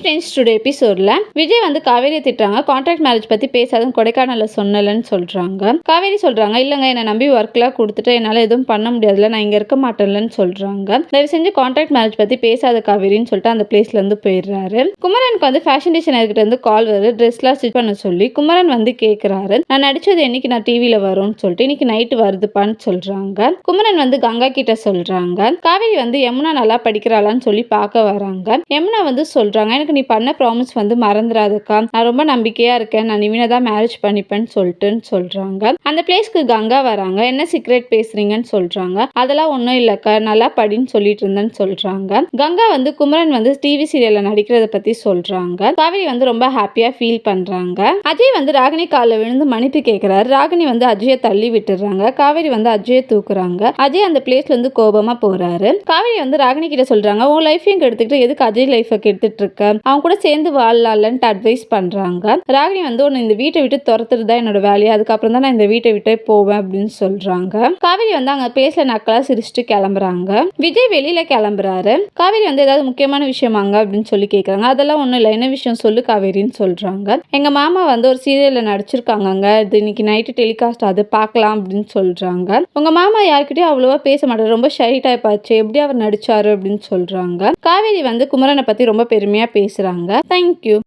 Friends today எபிசோட்ல விஜய் வந்து காவேரியை திட்டுறாங்க. கான்ட்ராக்ட் மேரேஜ் பத்தி பேசாதுன்னு கொடைக்கானலில் சொன்னலன்னு சொல்றாங்க. காவேரி சொல்றாங்க இல்லைங்க என்னை நம்பி ஒர்க்லாம் கொடுத்துட்டு என்னால் எதுவும் பண்ண முடியாதுல நான் இங்கே இருக்க மாட்டேன்லன்னு சொல்றாங்க. தயவு செஞ்சு கான்ட்ராக்ட் மேரேஜ் பத்தி பேசாத காவேரின்னு சொல்லிட்டு அந்த பிளேஸ்ல இருந்து போயிடுறாரு. குமரனுக்கு வந்து ஃபேஷன் டிசைனர்கிட்ட இருந்து கால் வருது. ட்ரெஸ்லாம் ஸ்டிச் பண்ண சொல்லி குமரன் வந்து கேட்குறாரு நான் நடிச்சது என்னைக்கு? நான் டிவியில் வரும்னு சொல்லிட்டு இன்னைக்கு நைட்டு வருதுப்பான்னு சொல்றாங்க. குமரன் வந்து கங்கா கிட்ட சொல்றாங்க. காவேரி வந்து யமுனா நல்லா படிக்கிறாளான்னு சொல்லி பார்க்க வராங்க. யமுனா வந்து சொல்றாங்க எனக்கு நீ பண்ண ப்ராமிஸ் வந்து மறந்துடாதுக்கா நான் ரொம்ப நம்பிக்கையா இருக்கேன். நான் நிவினை தான் மேரேஜ் பண்ணிப்பேன்னு சொல்லிட்டுன்னு சொல்றாங்க. அந்த பிளேஸ்க்கு கங்கா வராங்க. என்ன சீக்ரெட் பேசுறீங்கன்னு சொல்றாங்க. அதெல்லாம் ஒன்றும் இல்லைக்கா. நல்லா படின்னு சொல்லிட்டு இருந்தேன்னு சொல்றாங்க. கங்கா வந்து குமரன் வந்து டிவி சீரியல்ல நடிக்கிறத பத்தி சொல்றாங்க. காவேரி வந்து ரொம்ப ஹாப்பியா ஃபீல் பண்றாங்க. அஜய் வந்து ராகினி காலில் விழுந்து மன்னிப்பு கேட்கிறாரு ராகினி வந்து அஜயை தள்ளி விட்டுறாங்க. காவேரி வந்து அஜயை தூக்குறாங்க. அஜய் அந்த பிளேஸ்ல இருந்து கோபமா போறாரு. காவேரி வந்து ராகினி கிட்ட சொல்றாங்க உன் லைஃபையும் கெடுத்துக்கிட்டு எதுக்கு அஜய் லைஃபை கெடுத்துட்டு இருக்க? அவன் கூட சேர்ந்து வாழலாம்லன்ட்டு அட்வைஸ் பண்றாங்க. ராகினி வந்து உன்னை இந்த வீட்டை விட்டு துரத்துறது தான் என்னோட வேலையை. அதுக்கப்புறம் தான் நான் இந்த வீட்டை விட்டே போவேன் அப்படின்னு சொல்றாங்க. காவேரி வந்து அங்க பேசல நக்கலா சிரிச்சுட்டு கிளம்புறாங்க. விஜய் வெளியில கிளம்புறாரு. காவேரி வந்து ஏதாவது முக்கியமான விஷயமாங்க அப்படின்னு சொல்லி கேக்குறாங்க. அதெல்லாம் ஒண்ணும் இல்லை. என்ன விஷயம் சொல்லு காவேரின்னு சொல்றாங்க. எங்க மாமா வந்து ஒரு சீரியல்ல நடிச்சிருக்காங்கங்க. இது இன்னைக்கு நைட்டு டெலிகாஸ்ட் அது பார்க்கலாம் அப்படின்னு சொல்றாங்க. உங்க மாமா யார்கிட்டயும் அவ்வளவா பேச மாட்டாரு. ரொம்ப ஷை டைப் ஆச்சு. எப்படி அவர் நடிச்சாரு அப்படின்னு சொல்றாங்க. காவேரி வந்து குமரனை பத்தி ரொம்ப பெருமையா பேசுறாங்க தேங்க்யூ